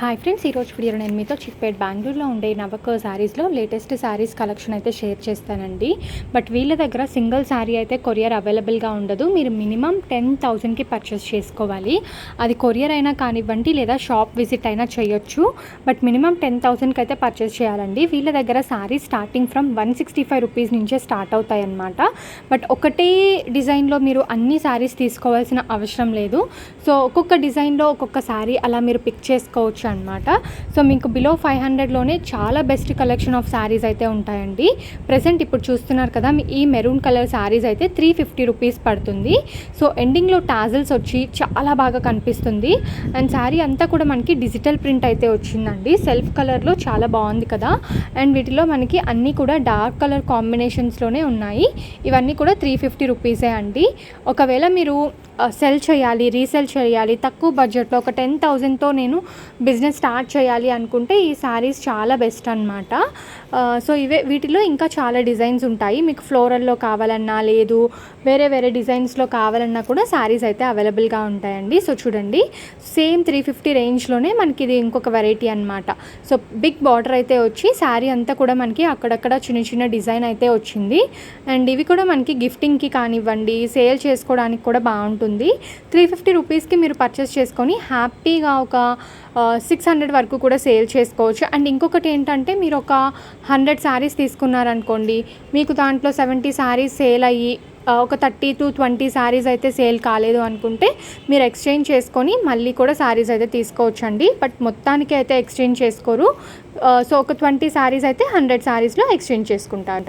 Hi friends ఈరోజు video నేను మీతో చిక్పేట్ బెంగళూరులో ఉండే నవక శారీస్లో లేటెస్ట్ శారీస్ కలెక్షన్ అయితే షేర్ చేస్తానండి. బట్ వీళ్ళ దగ్గర సింగిల్ శారీ అయితే కొరియర్ అవైలబుల్గా ఉండదు. మీరు మినిమం టెన్ థౌజండ్కి పర్చేస్ చేసుకోవాలి. అది కొరియర్ అయినా కానివ్వండి లేదా షాప్ విజిట్ అయినా చేయొచ్చు. బట్ మినిమం టెన్ థౌజండ్కి అయితే పర్చేస్ చేయాలండి. వీళ్ళ దగ్గర sari starting from one sixty five rupees నుంచే స్టార్ట్ అవుతాయి అన్నమాట బట్ ఒకటే డిజైన్లో మీరు అన్ని శారీస్ తీసుకోవాల్సిన అవసరం లేదు. సో ఒక్కొక్క డిజైన్లో ఒక్కొక్క శారీ అలా మీరు పిక్ చేసుకోవచ్చు అనమాట సో మీకు బిలో ఫైవ్ హండ్రెడ్లోనే చాలా బెస్ట్ కలెక్షన్ ఆఫ్ శారీస్ అయితే ఉంటాయండి. ప్రజెంట్ ఇప్పుడు చూస్తున్నారు కదా ఈ మెరూన్ కలర్ శారీస్ అయితే త్రీ ఫిఫ్టీ రూపీస్ పడుతుంది. సో ఎండింగ్లో టాజిల్స్ వచ్చి చాలా బాగా కనిపిస్తుంది. అండ్ శారీ అంతా కూడా మనకి డిజిటల్ ప్రింట్ అయితే వచ్చిందండి. సెల్ఫ్ కలర్లో చాలా బాగుంది కదా. అండ్ వీటిలో మనకి అన్నీ కూడా డార్క్ కలర్ కాంబినేషన్స్లోనే ఉన్నాయి. ఇవన్నీ కూడా త్రీ ఫిఫ్టీ రూపీసే అండి. ఒకవేళ మీరు సెల్ చేయాలి రీసెల్ చేయాలి తక్కువ బడ్జెట్లో ఒక టెన్ థౌజండ్తో నేను బిజినెస్ బిజినెస్ స్టార్ట్ చేయాలి అనుకుంటే ఈ శారీస్ చాలా బెస్ట్ అనమాట సో ఇవే వీటిలో ఇంకా చాలా డిజైన్స్ ఉంటాయి. మీకు ఫ్లోరల్లో కావాలన్నా లేదు వేరే వేరే డిజైన్స్లో కావాలన్నా కూడా శారీస్ అయితే అవైలబుల్గా ఉంటాయండి. సో చూడండి సేమ్ త్రీ ఫిఫ్టీ రేంజ్లోనే మనకి ఇది ఇంకొక వెరైటీ అనమాట సో బిగ్ బార్డర్ అయితే వచ్చి శారీ అంతా కూడా మనకి అక్కడక్కడ చిన్న చిన్న డిజైన్ అయితే వచ్చింది. అండ్ ఇవి కూడా మనకి గిఫ్టింగ్కి కానివ్వండి సేల్ చేసుకోవడానికి కూడా బాగుంటుంది. త్రీ ఫిఫ్టీ రూపీస్కి మీరు పర్చేస్ చేసుకొని హ్యాపీగా ఒక సిక్స్ హండ్రెడ్ వరకు కూడా సేల్ చేసుకోవచ్చు. అండ్ ఇంకొకటి ఏంటంటే మీరు ఒక హండ్రెడ్ శారీస్ తీసుకున్నారనుకోండి మీకు దాంట్లో సెవెంటీ శారీస్ సేల్ అయ్యి ఒక థర్టీ టు ట్వంటీ శారీస్ అయితే సేల్ కాలేదు అనుకుంటే మీరు ఎక్స్చేంజ్ చేసుకొని మళ్ళీ కూడా శారీస్ అయితే తీసుకోవచ్చు అండి బట్ మొత్తానికి అయితే ఎక్స్చేంజ్ చేసుకోరు. సో ఒక ట్వంటీ శారీస్ అయితే హండ్రెడ్ శారీస్లో ఎక్స్చేంజ్ చేసుకుంటారు.